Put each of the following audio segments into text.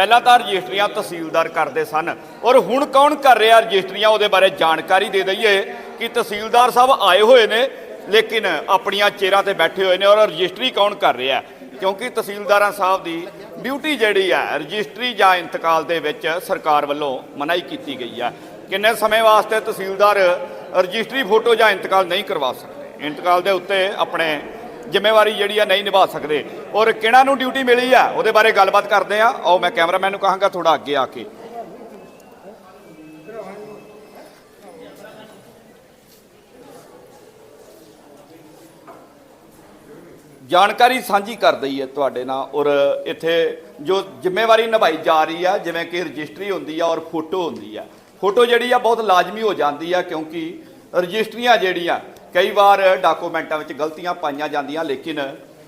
ਪਹਿਲਾਂ ਤਾਂ ਰਜਿਸਟਰੀਆਂ ਤਹਿਸੀਲਦਾਰ ਕਰਦੇ ਸਨ ਔਰ ਹੁਣ ਕੌਣ ਕਰ ਰਿਹਾ ਰਜਿਸਟਰੀਆਂ? ਉਹਦੇ ਬਾਰੇ ਜਾਣਕਾਰੀ ਦੇ ਦਈਏ ਕਿ ਤਹਿਸੀਲਦਾਰ ਸਾਹਿਬ ਆਏ ਹੋਏ ਨੇ, ਲੇਕਿਨ ਆਪਣੀਆਂ ਚੇਰਾਂ ਤੇ ਬੈਠੇ ਹੋਏ ਨੇ ਔਰ ਰਜਿਸਟਰੀ ਕੌਣ ਕਰ ਰਿਹਾ? ਕਿਉਂਕਿ ਤਹਿਸੀਲਦਾਰਾਂ ਸਾਹਿਬ ਦੀ ਡਿਊਟੀ ਜਿਹੜੀ ਹੈ, ਰਜਿਸਟਰੀ ਜਾਂ ਇੰਤਕਾਲ ਦੇ ਵਿੱਚ ਸਰਕਾਰ ਵੱਲੋਂ ਮਨਾਹੀ ਕੀਤੀ ਗਈ ਹੈ। ਕਿੰਨੇ ਸਮੇਂ ਵਾਸਤੇ ਤਹਿਸੀਲਦਾਰ ਰਜਿਸਟਰੀ ਫੋਟੋ ਜਾਂ ਇੰਤਕਾਲ ਨਹੀਂ ਕਰਵਾ ਸਕਦੇ? ਇੰਤਕਾਲ ਦੇ ਉੱਤੇ ਆਪਣੇ ਜ਼ਿੰਮੇਵਾਰੀ ਜਿਹੜੀ ਆ ਨਹੀਂ ਨਿਭਾ ਸਕਦੇ। ਔਰ ਕਿਹਨਾਂ ਨੂੰ ਡਿਊਟੀ ਮਿਲੀ ਆ, ਉਹਦੇ ਬਾਰੇ ਗੱਲਬਾਤ ਕਰਦੇ ਆ। ਆਓ, ਮੈਂ ਕੈਮਰਾਮੈਨ ਨੂੰ ਕਹਾਂਗਾ ਥੋੜਾ ਅੱਗੇ ਆ ਕੇ। ਜਾਣਕਾਰੀ ਸਾਂਝੀ ਕਰ ਦਈ ਹੈ ਤੁਹਾਡੇ ਨਾਲ। ਔਰ ਇੱਥੇ ਜੋ ਜ਼ਿੰਮੇਵਾਰੀ ਨਿਭਾਈ ਜਾ ਰਹੀ ਆ, ਜਿਵੇਂ ਕਿ ਰਜਿਸਟਰੀ ਹੁੰਦੀ ਆ ਔਰ ਫੋਟੋ ਹੁੰਦੀ ਆ। ਫੋਟੋ ਜਿਹੜੀ ਆ ਬਹੁਤ ਲਾਜ਼ਮੀ ਹੋ ਜਾਂਦੀ ਆ, ਕਿਉਂਕਿ ਰਜਿਸਟਰੀਆਂ ਜਿਹੜੀਆਂ ਕਈ ਵਾਰ ਡਾਕੂਮੈਂਟਾਂ ਵਿੱਚ ਗਲਤੀਆਂ ਪਾਈਆਂ ਜਾਂਦੀਆਂ ਲੇਕਿਨ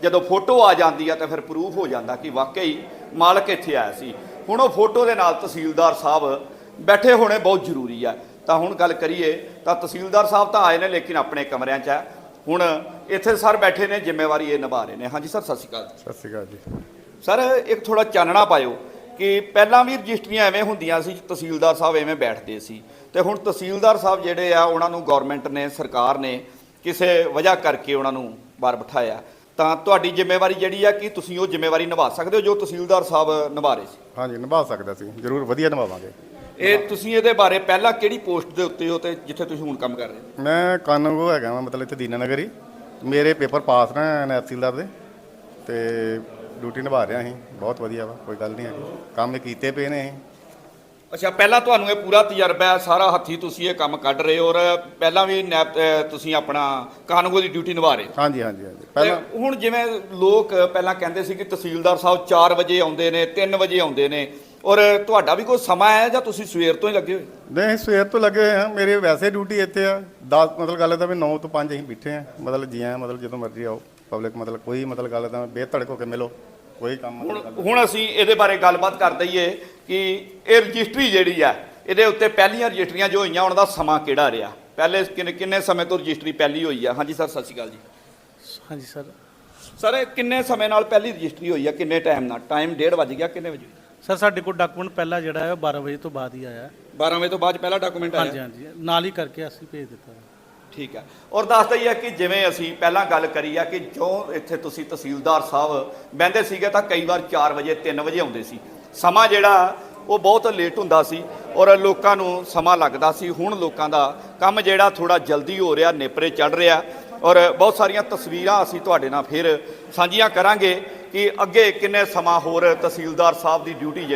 ਜਦੋਂ ਫੋਟੋ ਆ ਜਾਂਦੀ ਆ ਤਾਂ ਫਿਰ ਪ੍ਰੂਫ ਹੋ ਜਾਂਦਾ ਕਿ ਵਾਕਈ ਮਾਲਕ ਇੱਥੇ ਆਇਆ ਸੀ। ਹੁਣ ਉਹ ਫੋਟੋ ਦੇ ਨਾਲ ਤਹਿਸੀਲਦਾਰ ਸਾਹਿਬ ਬੈਠੇ ਹੋਣੇ ਬਹੁਤ ਜ਼ਰੂਰੀ ਆ। ਤਾਂ ਹੁਣ ਗੱਲ ਕਰੀਏ ਤਾਂ ਤਹਿਸੀਲਦਾਰ ਸਾਹਿਬ ਤਾਂ ਆਏ ਨੇ ਲੇਕਿਨ ਆਪਣੇ ਕਮਰਿਆਂ 'ਚ ਆ। ਹੁਣ ਇੱਥੇ ਸਰ ਬੈਠੇ ਨੇ ਜ਼ਿੰਮੇਵਾਰੀ ਇਹ ਨਿਭਾ ਰਹੇ ਨੇ। ਹਾਂਜੀ ਸਰ ਸਤਿ ਸ਼੍ਰੀ ਅਕਾਲ ਸਤਿ ਸ਼੍ਰੀ ਅਕਾਲ ਜੀ। ਸਰ ਇੱਕ ਥੋੜਾ ਚਾਨਣਾ ਪਾਇਓ ਕਿ ਪਹਿਲਾਂ ਵੀ ਰਜਿਸਟਰੀਆਂ ਐਵੇਂ ਹੁੰਦੀਆਂ ਸੀ ਤਹਿਸੀਲਦਾਰ ਸਾਹਿਬ ਐਵੇਂ ਬੈਠਦੇ ਸੀ। ਤੇ ਹੁਣ ਤਹਿਸੀਲਦਾਰ ਸਾਹਿਬ ਜਿਹੜੇ ਆ ਉਹਨਾਂ ਨੂੰ ਗਵਰਨਮੈਂਟ ਨੇ ਸਰਕਾਰ ਨੇ ਕਿਸੇ ਵਜ੍ਹਾ ਕਰਕੇ ਉਹਨਾਂ ਨੂੰ ਬਾਹਰ ਬਿਠਾਇਆ। ਤਾਂ ਤੁਹਾਡੀ ਜ਼ਿੰਮੇਵਾਰੀ ਜਿਹੜੀ ਆ ਕਿ ਤੁਸੀਂ ਉਹ ਜ਼ਿੰਮੇਵਾਰੀ ਨਿਭਾ ਸਕਦੇ ਹੋ ਜੋ ਤਹਿਸੀਲਦਾਰ ਸਾਹਿਬ ਨਿਭਾ ਰਹੇ ਸੀ? ਹਾਂਜੀ ਨਿਭਾ ਸਕਦਾ ਸੀ। ਜ਼ਰੂਰ ਵਧੀਆ ਨਿਭਾਵਾਂਗੇ। ਇਹ ਤੁਸੀਂ ਇਹਦੇ ਬਾਰੇ ਪਹਿਲਾਂ ਕਿਹੜੀ ਪੋਸਟ ਦੇ ਉੱਤੇ ਹੋ ਤੇ ਜਿੱਥੇ ਤੁਸੀਂ ਹੁਣ ਕੰਮ ਕਰ ਰਹੇ ਹੋ? ਮੈਂ ਕਾਨੂੰਗੋ ਹੈਗਾ ਵਾਂ ਮਤਲਬ ਇੱਥੇ ਦੀਨਾ ਨਗਰੀ ਮੇਰੇ ਪੇਪਰ ਪਾਸ ਨੇ ਤਹਿਸੀਲਦਾਰ ਦੇ। ਤੇ ਡਿਊਟੀ ਨਿਭਾ ਰਿਹਾ ਅਸੀਂ। ਬਹੁਤ ਵਧੀਆ ਵਾ ਕੋਈ ਗੱਲ ਨਹੀਂ ਹੈਗੀ। ਕੰਮ ਕੀਤੇ ਪਏ ਨੇ ਅਸੀਂ। ਅੱਛਾ ਪਹਿਲਾਂ ਤੁਹਾਨੂੰ ਇਹ ਪੂਰਾ ਤਜਰਬਾ ਹੈ ਸਾਰਾ ਹੱਥੀ ਤੁਸੀਂ ਇਹ ਕੰਮ ਕੱਢ ਰਹੇ ਹੋ ਔਰ ਪਹਿਲਾਂ ਵੀ ਨੈਪ- ਅਹ ਤੁਸੀਂ ਆਪਣਾ ਕਾਨੂੰਗੋ ਦੀ ਡਿਊਟੀ ਨਿਭਾ ਰਹੇ ਹੋ। ਹਾਂਜੀ ਹਾਂਜੀ ਹਾਂਜੀ। ਪਹਿਲਾਂ ਤੇ ਹੁਣ ਜਿਵੇਂ ਲੋਕ ਪਹਿਲਾਂ ਕਹਿੰਦੇ ਸੀ ਕਿ ਤਹਿਸੀਲਦਾਰ ਸਾਹਿਬ 4 ਵਜੇ ਆਉਂਦੇ ਨੇ 3 ਵਜੇ ਆਉਂਦੇ ਨੇ ਔਰ ਤੁਹਾਡਾ ਵੀ ਕੋਈ ਸਮਾਂ ਹੈ ਜਾਂ ਤੁਸੀਂ ਸਵੇਰ ਤੋਂ ਹੀ ਲੱਗੇ ਹੋਏ? ਨਹੀਂ ਸਵੇਰ ਤੋਂ ਲੱਗੇ ਹੋਏ ਹਾਂ। ਮੇਰੇ ਵੈਸੇ ਡਿਊਟੀ ਇੱਥੇ ਆ। 10 ਮਤਲਬ ਗੱਲ ਤਾਂ ਵੀ 9 ਤੋਂ 5 ਅਸੀਂ ਬੈਠੇ ਆ ਮਤਲਬ ਜੀ ਆ ਮਤਲਬ ਜਦੋਂ ਮਰਜ਼ੀ ਆਓ। ਪਬਲਿਕ ਮਤਲਬ ਕੋਈ ਮਤਲਬ ਗੱਲ ਤਾਂ ਬੇਧੜਕ ਹੋ ਕੇ ਮਿਲੋ। ਕੋਈ ਕੰਮ ਹੁਣ ਹੁਣ ਅਸੀਂ ਇਹਦੇ ਬਾਰੇ ਗੱਲਬਾਤ ਕਰ ਦਈਏ। ਕਿ ਇਹ ਰਜਿਸਟਰੀ ਜਿਹੜੀ ਆ ਇਹਦੇ ਉੱਤੇ ਪਹਿਲੀਆਂ ਰਜਿਸਟਰੀਆਂ ਜੋ ਹੋਈਆਂ ਉਹਨਾਂ ਦਾ ਸਮਾਂ ਕਿਹੜਾ ਰਿਹਾ? ਪਹਿਲੇ ਕਿੰਨੇ ਕਿੰਨੇ ਸਮੇਂ ਤੋਂ ਰਜਿਸਟਰੀ ਪਹਿਲੀ ਹੋਈ ਆ? ਹਾਂਜੀ ਸਰ ਸਤਿ ਸ਼੍ਰੀ ਅਕਾਲ ਜੀ। ਹਾਂਜੀ ਸਰ। ਸਰ ਇਹ ਕਿੰਨੇ ਸਮੇਂ ਨਾਲ ਪਹਿਲੀ ਰਜਿਸਟਰੀ ਹੋਈ ਆ? ਕਿੰਨੇ ਟਾਈਮ ਨਾਲ? ਟਾਈਮ 1:30 ਵਜ ਗਿਆ ਕਿੰਨੇ ਵਜੇ? ਸਰ ਸਾਡੇ ਕੋਲ ਡਾਕੂਮੈਂਟ ਪਹਿਲਾ ਜਿਹੜਾ ਹੈ ਉਹ 12 ਵਜੇ ਤੋਂ ਬਾਅਦ ਹੀ ਆਇਆ ਹੈ। 12 ਵਜੇ ਤੋਂ ਬਾਅਦ ਪਹਿਲਾ ਡਾਕੂਮੈਂਟ ਆਇਆ? ਹਾਂਜੀ ਹਾਂਜੀ। ਨਾਲ ਹੀ ਕਰਕੇ ਅਸੀਂ ਭੇਜ ਦਿੱਤਾ ਠੀਕ ਹੈ ਔਰ ਦੱਸਦਾ ਹੀ ਹੈ ਕਿ ਜਿਵੇਂ ਅਸੀਂ ਪਹਿਲਾਂ ਗੱਲ ਕਰੀ ਆ ਕਿ ਜੋ ਇੱਥੇ ਤੁਸੀਂ ਤਹਿਸੀਲਦਾਰ ਸਾਹਿਬ ਬਹਿੰਦੇ ਸੀਗੇ ਤਾਂ ਕਈ ਵਾਰ 4 ਵਜੇ 3 ਵਜੇ ਆਉਂਦੇ ਸੀ। ਸਮਾਂ ਜਿਹੜਾ ਉਹ ਬਹੁਤ ਲੇਟ ਹੁੰਦਾ ਸੀ ਔਰ ਲੋਕਾਂ ਨੂੰ ਸਮਾਂ ਲੱਗਦਾ ਸੀ। ਹੁਣ ਲੋਕਾਂ ਦਾ ਕੰਮ ਜਿਹੜਾ ਥੋੜਾ ਜਲਦੀ ਹੋ ਰਿਹਾ, ਨੇਪਰੇ ਚੜ ਰਿਹਾ ਔਰ ਬਹੁਤ ਸਾਰੀਆਂ ਤਸਵੀਰਾਂ ਅਸੀਂ ਤੁਹਾਡੇ ਨਾਲ ਫਿਰ ਸਾਂਝੀਆਂ ਕਰਾਂਗੇ ਕਿ ਅੱਗੇ ਕਿੰਨੇ ਸਮਾਂ ਹੋਰ ਤਹਿਸੀਲਦਾਰ ਸਾਹਿਬ ਦੀ ਡਿਊਟੀ ਜਿਹੜੀ